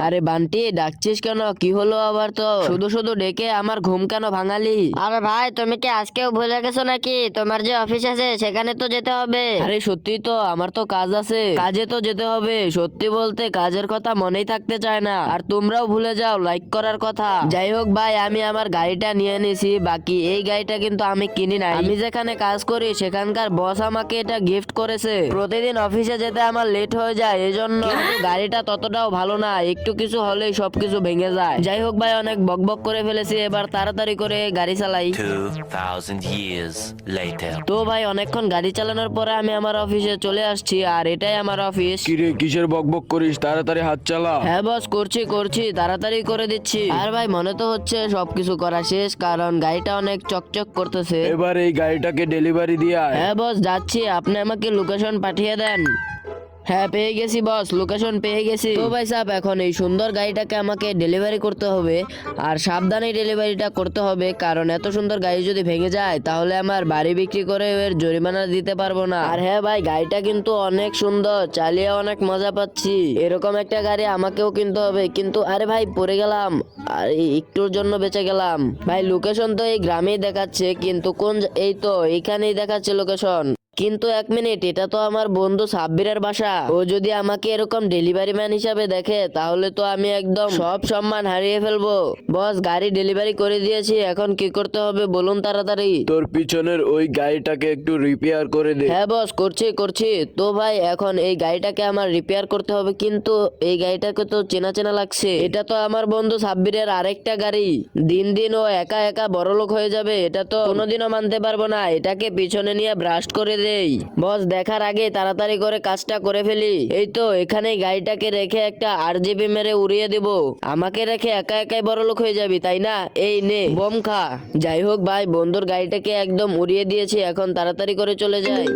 আরে বান্টি ডাকছিস কেন? কি হলো আবার তো শুধু শুধু ডেকে আমার ঘুম কেন ভাঙালি? আরে ভাই তুমি কি আজকেও ভুলে গেছো নাকি? তোমার যে অফিস আছে সেখানে তো যেতে হবে। আরে সত্যি তো আমার তো কাজ আছে। কাজে তো যেতে হবে। সত্যি বলতে কাজের কথা মনেই থাকতে চায় না। আর তোমরাও ভুলে যাও লাইক করার কথা। যাই হোক ভাই আমি আমার গাড়িটা নিয়ে নিছি। বাকি এই গাড়িটা কিন্তু আমি কিনি নাই। আমি যেখানে কাজ করি সেখানকার বস আমাকে এটা গিফট করেছে। প্রতিদিন অফিসে যেতে আমার লেট হয়ে যায় এই জন্য গাড়িটা ততটাও ভালো না। একটু কিছু হলেই সবকিছু ভেঙে যায়। যাই হোক ভাই অনেক বকবক করে ফেলেছি এবার তাড়াতাড়ি করে গাড়ি চালাই। 2,000 years later. তো ভাই অনেকক্ষণ গাড়ি চালানোর পরে আমি আমার অফিসে চলে আসছি আর এটাই আমার অফিস। কিরে কিসের বকবক করিস? তাড়াতাড়ি হাত চালা। হ্যাঁ বস করছি করছি তাড়াতাড়ি করে দিচ্ছি। আর ভাই মনে তো হচ্ছে সবকিছু করা শেষ কারণ গাড়িটা অনেক চকচক করতেছে। এবার এই গাড়িটাকে ডেলিভারি দিয়ে আয়। হ্যাঁ বস যাচ্ছি আপনি আমাকে লোকেশন পাঠিয়ে দেন। হ্যাঁ পেয়ে গেছি বস লোকেশন পেয়ে গেছি। তো ভাই সাহেব এখন এই সুন্দর গাড়িটাকে আমাকে ডেলিভারি করতে হবে। আর সাবধানে ডেলিভারিটা করতে হবে কারণ এত সুন্দর গাড়ি যদি ভেঙে যায় তাহলে আমার বাড়ি বিক্রি করে এর জরিমানা দিতে পারব না। আর হ্যাঁ ভাই গাড়িটা কিন্তু অনেক সুন্দর চালিয়ে অনেক মজা পাচ্ছি। এরকম একটা গাড়ি আমাকেও কিনতে হবে। কিন্তু আরে ভাই পড়ে গেলাম। আর একটুর জন্য বেঁচে গেলাম। ভাই লোকেশন তো এই গ্রামেই দেখাচ্ছে কিন্তু কোন এই তো এইখানেই দেখাচ্ছে লোকেশন কিন্তু এক মিনিট এটা তো আমার বন্ধু সাব্বিরের বাসা। ও যদি আমাকে এরকম ডেলিভারি ম্যান হিসাবে দেখে তাহলে তো আমি একদম সব সম্মান হারিয়ে ফেলব। বস গাড়ি ডেলিভারি করে দিয়েছি এখন কি করতে হবে বলুন তাড়াতাড়ি। তোর পিছনের ওই গাড়িটাকে একটু রিপেয়ার করে দে। হ্যাঁ বস করছি করছি। তো ভাই এখন এই গাড়িটাকে আমার রিপেয়ার করতে হবে কিন্তু এই গাড়িটাকে তো চেনা চেনা লাগছে। এটা তো আমার বন্ধু সাব্বিরের আরেকটা গাড়ি। দিন দিন ও একা একা বড়লোক হয়ে যাবে এটা তো কোনোদিনও মানতে পারব না। এটাকে পিছনে নিয়ে ব্রাস্ট করে দেই বস, দেখার আগে তাড়াতাড়ি করে কাজটা করে ফেলি। এই তো, এখানেই গাড়িটাকে রেখে একটা আর আরজিবি মেরে উড়িয়ে দেব। আমাকে রেখে একা একাই বড় লোক হয়ে যাবি, তাই না? এই নে, বোম খা। যাই হোক ভাই, বন্ধুর গাড়িটাকে একদম উড়িয়ে দিয়েছি, এখন তাড়াতাড়ি করে চলে যাই।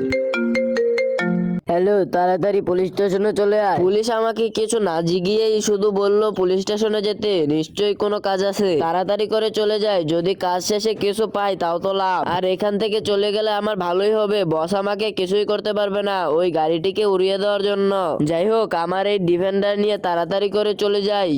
হ্যালো, তাড়াতাড়ি পুলিশ স্টেশনে চলে আয়। পুলিশ আমাকে কিছু না জিগিয়েই শুধু বলল পুলিশ স্টেশনে যেতে, নিশ্চয়ই কোনো কাজ আছে। তাড়াতাড়ি করে চলে যায়, যদি কাজ শেষে কিছু পাই তাও তো লাভ। আর এখান থেকে চলে গেলে আমার ভালোই হবে, বস আমাকে কিছুই করতে পারবে না ওই গাড়িটিকে উড়িয়ে দেওয়ার জন্য। যাই হোক, আমার এই ডিফেন্ডার নিয়ে তাড়াতাড়ি করে চলে যাই।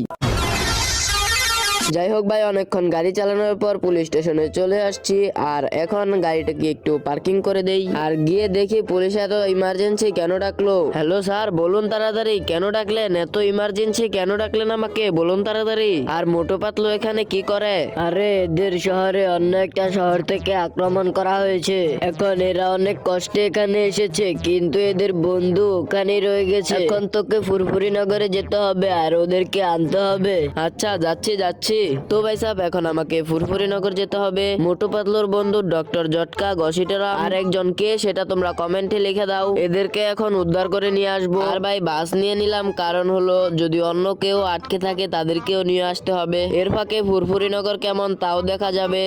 যাই হোক ভাই, অনেকক্ষণ গাড়ি চালানোর পর পুলিশ স্টেশনে চলে আসছি। আর এখন গাড়িটাকে একটু পার্কিং করে দেই? আর গিয়ে দেখি পুলিশ এত ইমার্জেন্সি কেন ডাকলো? হ্যালো স্যার বলুন তাড়াতাড়ি, কেন ডাকলেন? এত ইমার্জেন্সি কেন ডাকলেন আমাকে? বলুন তাড়াতাড়ি। আর মোটো পাতলো এখানে কি করে? আরে, এদের শহরে অন্য একটা শহর থেকে আক্রমণ করা হয়েছে। এখন এরা অনেক কষ্টে এখানে এসেছে, কিন্তু এদের বন্ধু ওখানেই রয়ে গেছে। এখন তোকে ফুরফুরি নগরে যেতে হবে, আর ওদেরকে আনতে হবে। আচ্ছা যাচ্ছি যাচ্ছি। তো ভাই সাহেব, এখন আমাকে ফুরফুরি নগর যেতে হবে। মোটু পাতলুর বন্ধু ডক্টর জটকা গসিটেরা আর একজন কে সেটা তোমরা কমেন্টে লিখে দাও। এদেরকে এখন উদ্ধার করে নিয়ে আসব। আর ভাই, বাস নিয়ে নিলাম। কারণ হলো, যদি অন্য কেউ আটকে থাকে, তাদেরকেও নিয়ে আসতে হবে। এর ফাঁকে ফুরফুরি নগর কেমন, তাও দেখা যাবে।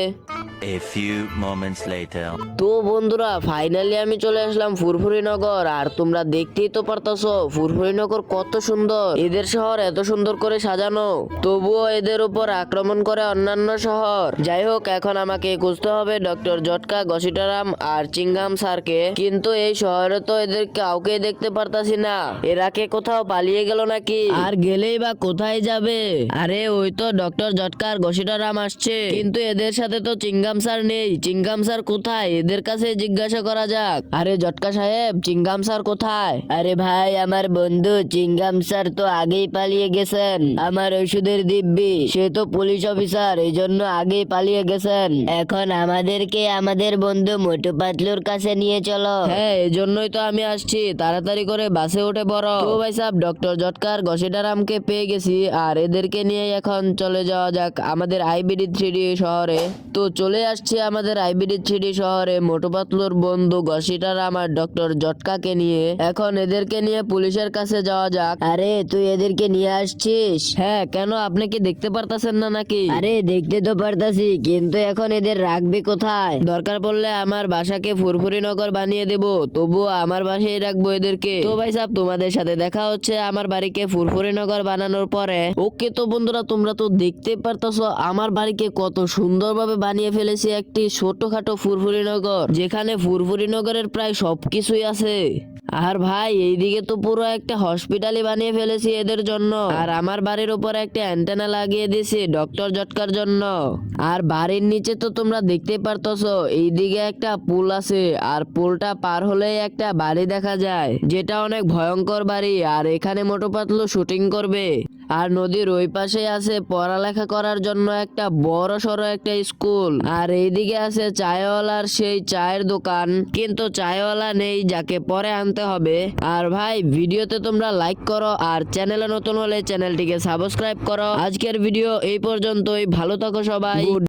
A few moments later. তো বন্ধুরা ফাইনালি আমি চলে আসলাম ফুরফুরি নগর। আর তোমরা দেখতেই তো পারতাছো, ফুরফুরি নগর কত সুন্দর। এদের শহর এত সুন্দর করে সাজানো। তবুও এদের উপর আক্রমণ করে অন্যান্য শহর। যাই হোক, এখন আমাকে খুঁজতে হবে ডক্টর জটকা গসিটারাম আর চিঙ্গাম স্যারকে। কিন্তু এই শহরে তো এদের কাউকে দেখতে পারতাছি না। এরা কে কোথাও পালিয়ে গেল নাকি? আর গেলেই বা কোথায় যাবে? আরে ওই তো ডক্টর জটকার গসিটারাম আসছে। কিন্তু এদের সাথে তো চিঙ্গাম স্যার নেই। চিঙ্গাম স্যার কোথায়? এদের কাছে জিজ্ঞাসা করা যাক। আরে, জটকা সাহেব চিঙ্গাম স্যার কোথায়? আরে ভাই, আমার বন্ধু চিঙ্গাম স্যার তো আগেই পালিয়ে গেছেন। আমার ওষুধের দিব্যি, সে তো পুলিশ অফিসার এই জন্য আগেই পালিয়ে গেছেন। এখন আমাদেরকে আমাদের বন্ধু মোটু পাতলুর কাছে নিয়ে চলো। হ্যাঁ এই জন্যই তো আমি আসছি। তাড়াতাড়ি করে বাসে উঠে বড় তো ভাই সাহেব ডক্টর জটকার গসিটারামকে পেয়ে গেছি। আর এদেরকে নিয়ে এখন চলে যাওয়া যাক আমাদের আইবিডি থ্রি শহরে। তো চলে আসছে আমাদের আইবিডি থ্রি শহরে। মোটু পাতলুর বন্ধু গসিটারাম আর ডক্টর জটকাকে নিয়ে। এখন এদেরকে নিয়ে পুলিশের কাছে যাওয়া যাক। আরে, তুই এদেরকে নিয়ে আসছিস? হ্যাঁ কেন? আপনি কি দেখতে পারতাছেন না নাকি? আরে, দেখতে তো পারতাছি, কিন্তু এখন এদের রাখবে কোথায়? দরকার পড়লে আমার বাসাকে ফুরফুরি নগর বানিয়ে দেব। তবুও আমার বাসায় রাখব এদেরকে। তো ভাই সাহেব তোমাদের সাথে দেখা হচ্ছে আমার বাড়িকে ফুরফুরি নগর বানানোর পরে। ওকে তো বন্ধুরা, তোমরা তো দেখতে পারতাছো, আমার বাড়িকে কত সুন্দরভাবে বানিয়ে ফেলে ফেলেছি একটি ছোটখাটো ফুরফুরি নগর, যেখানে ফুরফুরি নগরের প্রায় সবকিছুই আছে। আর ভাই, এইদিকে তো পুরো একটা হসপিটালই বানিয়ে ফেলেছি এদের জন্য। আর আমার বাড়ির উপর একটা অ্যান্টেনা লাগিয়ে দিয়েছি ডক্টর জটকার জন্য। আর বাড়ির নিচে তো তোমরা দেখতে পারতছো, এইদিকে একটা পুল আছে। আর পুলটা পার হলেই একটা বাড়ি দেখা যায়, যেটা অনেক ভয়ঙ্কর বাড়ি। আর এখানে মোটো পাতলু শুটিং করবে। আর নদীর ওই পাশে আছে পড়ালেখা করার জন্য একটা বড় সড়ো একটা স্কুল। আর এইদিকে আছে চায়ওয়ালার সেই চায়ের দোকান। কিন্তু চায়ওয়ালা নেই, যাকে পরে আনতে হবে। আর ভাই, ভিডিওতে তোমরা লাইক করো আর চ্যানেলে নতুন হলে চ্যানেলটিকে সাবস্ক্রাইব করো। আজকের ভিডিও এই পর্যন্তই। ভালো থাকো সবাই।